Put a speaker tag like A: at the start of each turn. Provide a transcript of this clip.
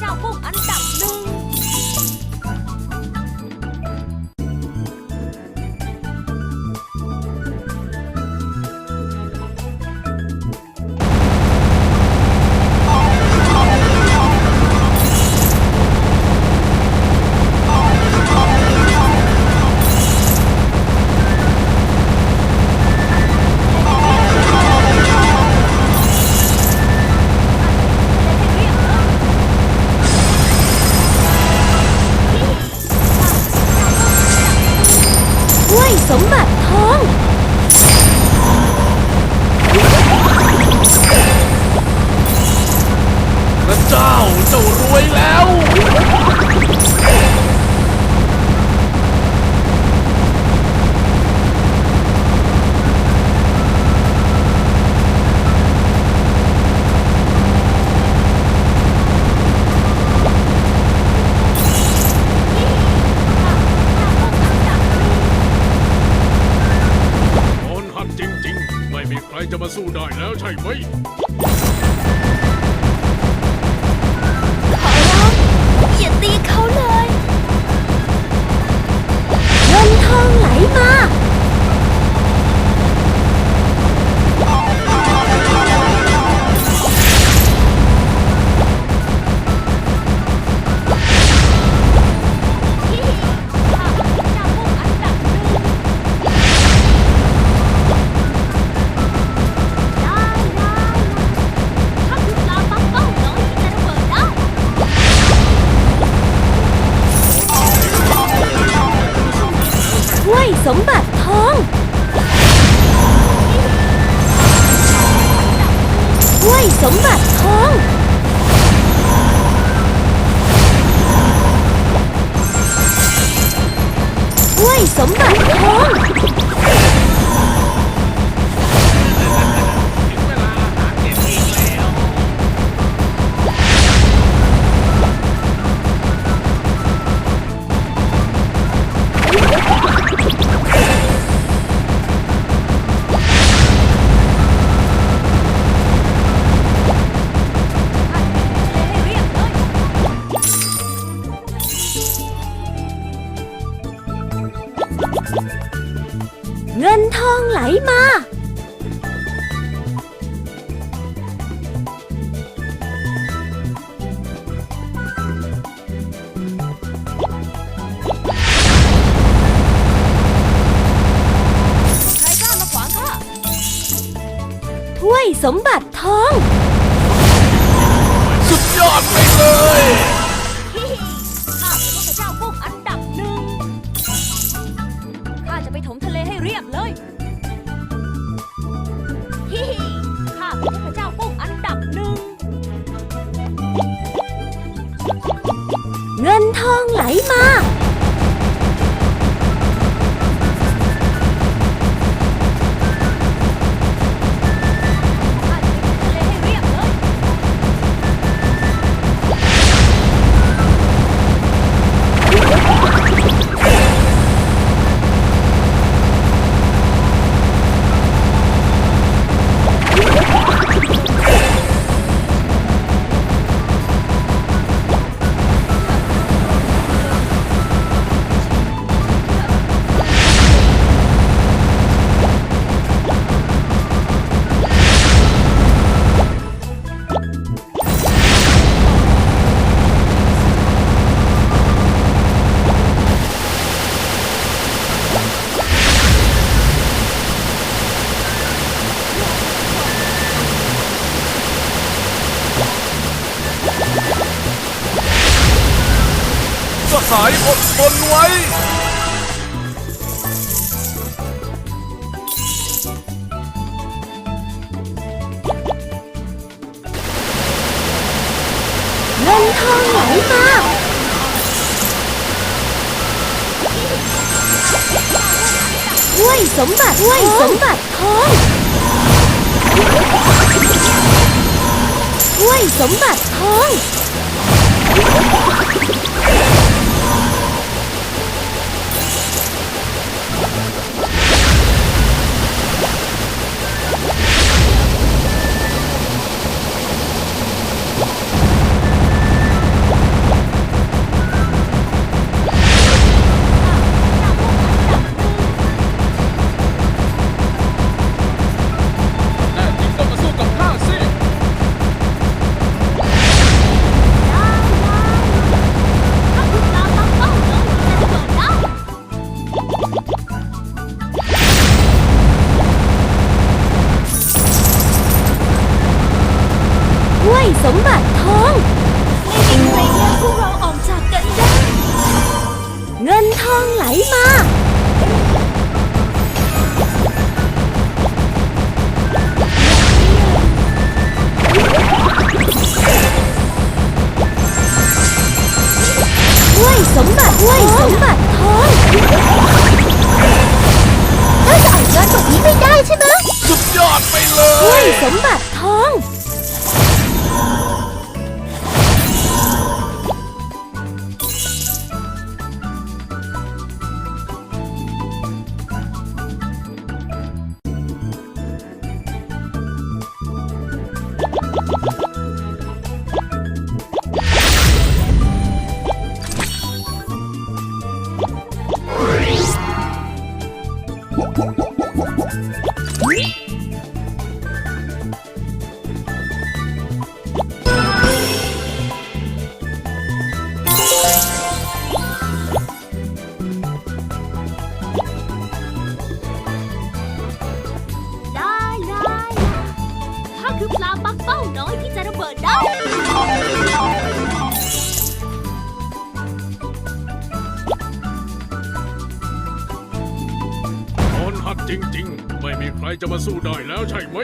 A: Chào.
B: เจ้าเจ้ารวยแล้ว
C: สมบัติทองห้วยสมบัติทอง สมบัติทอง
B: สุดยอดไปเลย
A: ข้าเป็นพระเจ้ากุ้งอันดับหนึ่ง ข้าจะไปถมทะเลให้เรียบเลยฮิฮิข้าเป็นพระเจ้ากุ้งอันดับหนึ่ง
C: เงินทองไหลมาข้า
B: สหายอดทนไว้ เง
C: ินทองไหลมา
A: ห้
C: วยสมบัติห้วยสมบัติทองห้วยสมบัติทอง ห้วยสมบัติทอง
A: ไม่มีใครแยกพวกเราออกจากกันได้
C: เงินทองไหลมา ห้วยสมบัติห้วยสมบั
A: ติ
C: ทองเรา
A: จะอ่อนย้อนแบบนี้ไม่
D: ได้
A: ใช่ไหม
B: สุดยอดไปเลห้วยย
C: สมบัติทอง
A: คือปลาปักเป้าน้อยที่จะระเบิดได้
B: ตอนหักจริงๆ ไม่มีใครจะมาสู้ได้แล้วใช่ไหม